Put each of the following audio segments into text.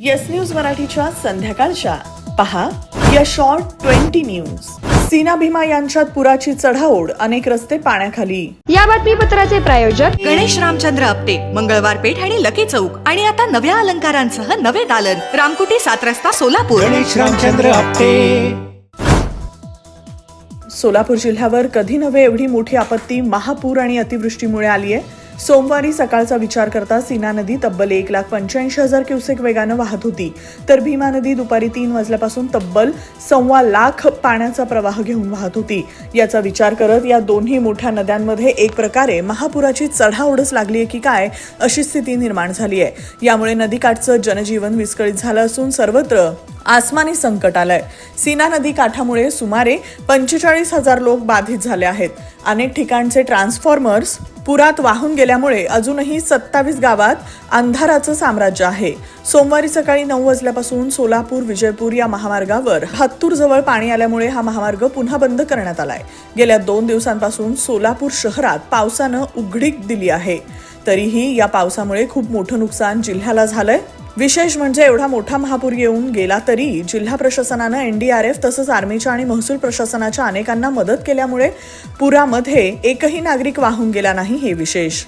Yes news मराठीच्या संध्याकाळच्या. पहा या short twenty news Sina Bhima यांच्यात पुराची चढाओढ अनेक रस्ते पाण्याखाली. या बातमीपत्राचे प्रायोजक गणेश रामचंद्र आपटे मंगळवार पेठ आणि लकी चौक. आणि आता नव्या अलंकारांसह नवे दालन. रामकुटी सात रस्ता सोलापूर. गणेश रामचंद्र आपटे. सोलापूर जिल्ह्यावर कधी नव्हे एवढी मोठी आपत्ती महापूर आणि अतिवृष्टीमुळे आली आहे सोमवारी सकाळचा विचार करता सीना नदी तब्बल एक लाख पंच्याऐंशी हजार क्युसेक वेगानं वाहत होती. तर भीमा नदी दुपारी तीन वाजल्यापासून तब्बल सव्वा लाख पाण्याचा प्रवाह घेऊन वाहत होती. याचा विचार करत या दोन्ही मोठ्या नद्यांमध्ये एक प्रकारे महापुराची चढाओढच लागली आहे की काय अशी स्थिती निर्माण झाली आहे. यामुळे नदीकाठचं जनजीवन विस्कळीत झालं असून सर्वत्र आसमानी संकट आलंय. सीना नदी काठामुळे सुमारे पंचेचाळीस हजार लोक बाधित झाले आहेत. अनेक ठिकाणचे ट्रान्सफॉर्मर्स पुरात वाहून गेल्यामुळे अजूनही सत्तावीस गावात अंधाराचं साम्राज्य आहे. सोमवारी सकाळी नऊ वाजल्यापासून सोलापूर विजयपूर या महामार्गावर हत्तूर जवळ पाणी आल्यामुळे हा महामार्ग पुन्हा बंद करण्यात आलाय. गेल्या दोन दिवसांपासून सोलापूर शहरात पावसानं उघडीक दिली आहे. तरीही या पावसामुळे खूप मोठं नुकसान जिल्ह्याला झालंय. विशेष म्हणजे एवढा मोठा महापूर येऊन गेला तरी जिल्हा प्रशासनानं एनडीआरएफ तसंच आर्मीच्या आणि महसूल प्रशासनाच्या अनेकांना मदत केल्यामुळे पुरामध्ये एकही नागरिक वाहून गेला नाही हे विशेष.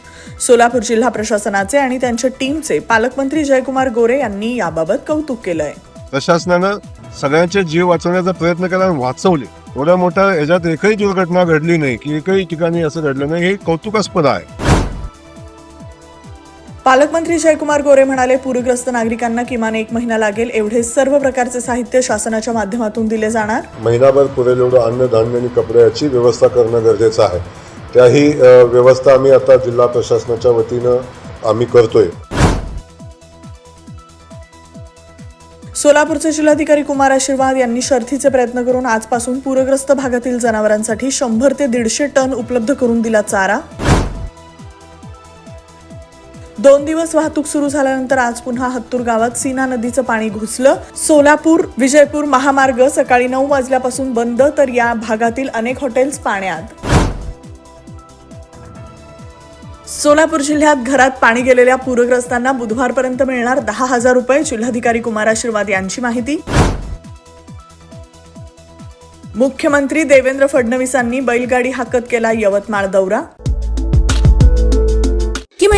सोलापूर जिल्हा प्रशासनाचे आणि त्यांच्या टीमचे पालकमंत्री जयकुमार गोरे यांनी याबाबत कौतुक केलंय. प्रशासनानं सगळ्यांचे जीव वाचवण्याचा प्रयत्न केला वाचवले. एवढ्या मोठ्या ह्याच्यात एकही दुर्घटना घडली नाही की एकही ठिकाणी असं घडलं नाही हे कौतुकास्पद आहे. पालकमंत्री जयकुमार गोरे म्हणाले पूरग्रस्त नागरिकांना किमान एक महिना लागेल एवढे सर्व प्रकारचे साहित्य शासनाच्या माध्यमातून दिले जाणार. महिनाभर पुरेल एवढं अन्न धान्य आणि कपड्याची व्यवस्था करणं गरजेचं आहे. त्याही व्यवस्था आम्ही आता जिल्हा प्रशासनाच्या वतीनं आम्ही करतोय. सोलापूरचे जिल्हाधिकारी कुमार आशीर्वाद यांनी शर्थीचे प्रयत्न करून आजपासून पूरग्रस्त भागातील जनावरांसाठी शंभर ते दीडशे टन उपलब्ध करून दिला चारा. दोन दिवस वाहतूक सुरू झाल्यानंतर आज पुन्हा हत्तूर गावात सीना नदीचं पाणी घुसलं. सोलापूर विजयपूर महामार्ग सकाळी नऊ वाजल्यापासून बंद तर या भागातील अनेक हॉटेल्स पाण्यात. सोलापूर जिल्ह्यात घरात पाणी गेलेल्या पूरग्रस्तांना बुधवारपर्यंत मिळणार दहा हजार रुपये जिल्हाधिकारी कुमार आशीर्वाद यांची माहिती. मुख्यमंत्री देवेंद्र फडणवीसांनी बैलगाडी हाकत केला यवतमाळ दौरा.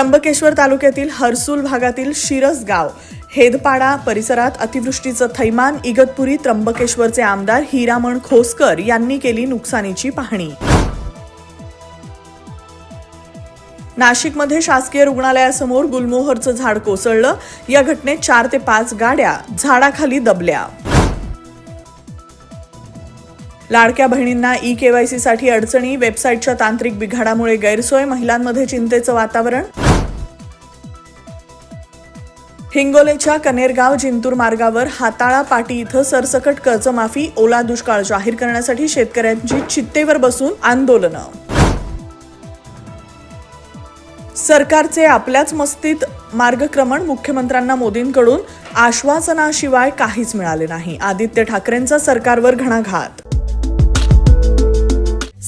त्र्यंबकेश्वर तालुक्यातील हर्सुल भागातील शिरस गाव हेदपाडा परिसरात अतिवृष्टीचं थैमान इगतपुरी त्र्यंबकेश्वरचे आमदार हिरामण खोसकर यांनी केली नुकसानीची पाहणी. नाशिकमध्ये शासकीय रुग्णालयासमोर गुलमोहरचं झाड कोसळलं. या घटनेत चार ते पाच गाड्या झाडाखाली दबल्या. लाडक्या बहिणींना ई केवायसी साठी अडचणी वेबसाईटच्या तांत्रिक बिघाडामुळे गैरसोय महिलांमध्ये चिंतेचं वातावरण हिंगोलेच्या कनेरगाव जिंतूर मार्गावर हाताळा पाटी इथं सरसकट कर्जमाफी ओला दुष्काळ जाहीर करण्यासाठी शेतकऱ्यांची चित्तेवर बसून आंदोलनं. सरकारचे आपल्याच मस्तीत मार्गक्रमण मुख्यमंत्र्यांना मोदींकडून आश्वासनाशिवाय काहीच मिळाले नाही. आदित्य ठाकरेंचा सरकारवर घणाघात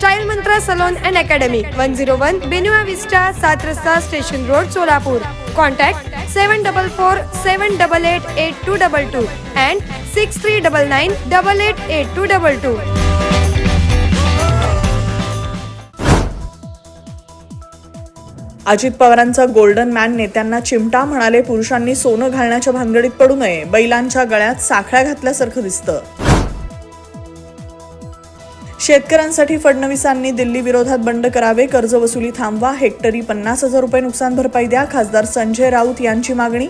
Child Mantra salon and academy one zero one Buena Vista सात रस्ता station road Solapur. Contact seven double four seven double eight eight two double two and six three double nine double eight eight two double two. Ajit पवारांचा golden man नेत्यांना चिमटा म्हणाले पुरुषांनी सोनं घालण्याच्या भानगडीत पडू नये. बैलांच्या गळ्यात साखळ्या घातल्यासारखं दिसतं. शेतकऱ्यांसाठी फडणवीसांनी दिल्ली विरोधात बंड करावे कर्जवसुली थांबवा हेक्टरी पन्नास हजार रुपये नुकसान भरपाई द्या खासदार संजय राऊत यांची मागणी.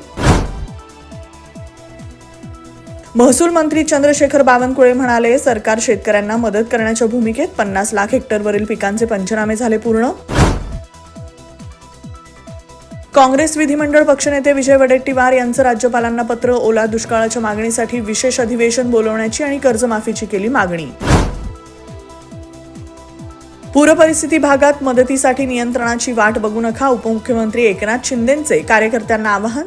महसूल मंत्री चंद्रशेखर बावनकुळे म्हणाले सरकार शेतकऱ्यांना मदत करण्याच्या भूमिकेत पन्नास लाख हेक्टरवरील पिकांचे पंचनामे झाले पूर्ण. काँग्रेस विधिमंडळ पक्षनेते विजय वडेट्टीवार यांचं राज्यपालांना पत्र ओला दुष्काळाच्या मागणीसाठी विशेष अधिवेशन बोलवण्याची आणि कर्जमाफीची केली मागणी. पूरपरिस्थिती भागात मदतीसाठी नियंत्रणाची वाट बघू नका उपमुख्यमंत्री एकनाथ शिंदेंचे कार्यकर्त्यांना आवाहन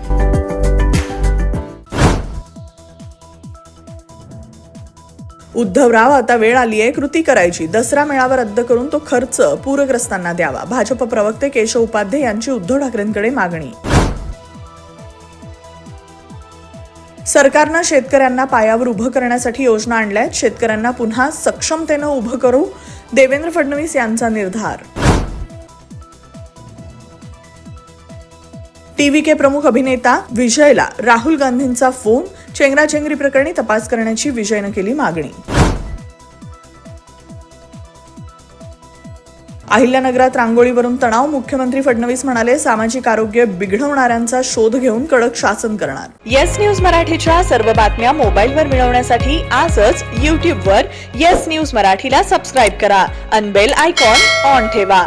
उद्धवराव आता वेळ आली आहे कृती करायची. दसरा मेळावा रद्द करून तो खर्च पूरग्रस्तांना द्यावा. भाजप प्रवक्ते केशव उपाध्ये यांची उद्धव ठाकरेंकडे मागणी. सरकारनं शेतकऱ्यांना पायावर उभं करण्यासाठी योजना आणल्यात. शेतकऱ्यांना पुन्हा सक्षमतेनं उभं करू देवेंद्र फडणवीस यांचा निर्धार. टीव्ही के प्रमुख अभिनेता विजयला राहुल गांधींचा फोन चेंगराचेंगरी प्रकरणी तपास करण्याची विजयनं केली मागणी. अहिल्यानगरात रांगोळीवरून तणाव मुख्यमंत्री फडणवीस म्हणाले सामाजिक आरोग्य बिघडवणाऱ्यांचा शोध घेऊन कडक शासन करणार. येस न्यूज मराठीच्या सर्व बातम्या मोबाईलवर मिळवण्यासाठी आजच यूट्यूबवर येस न्यूज मराठीला सबस्क्राईब करा. अनबेल आयकॉन ऑन ठेवा.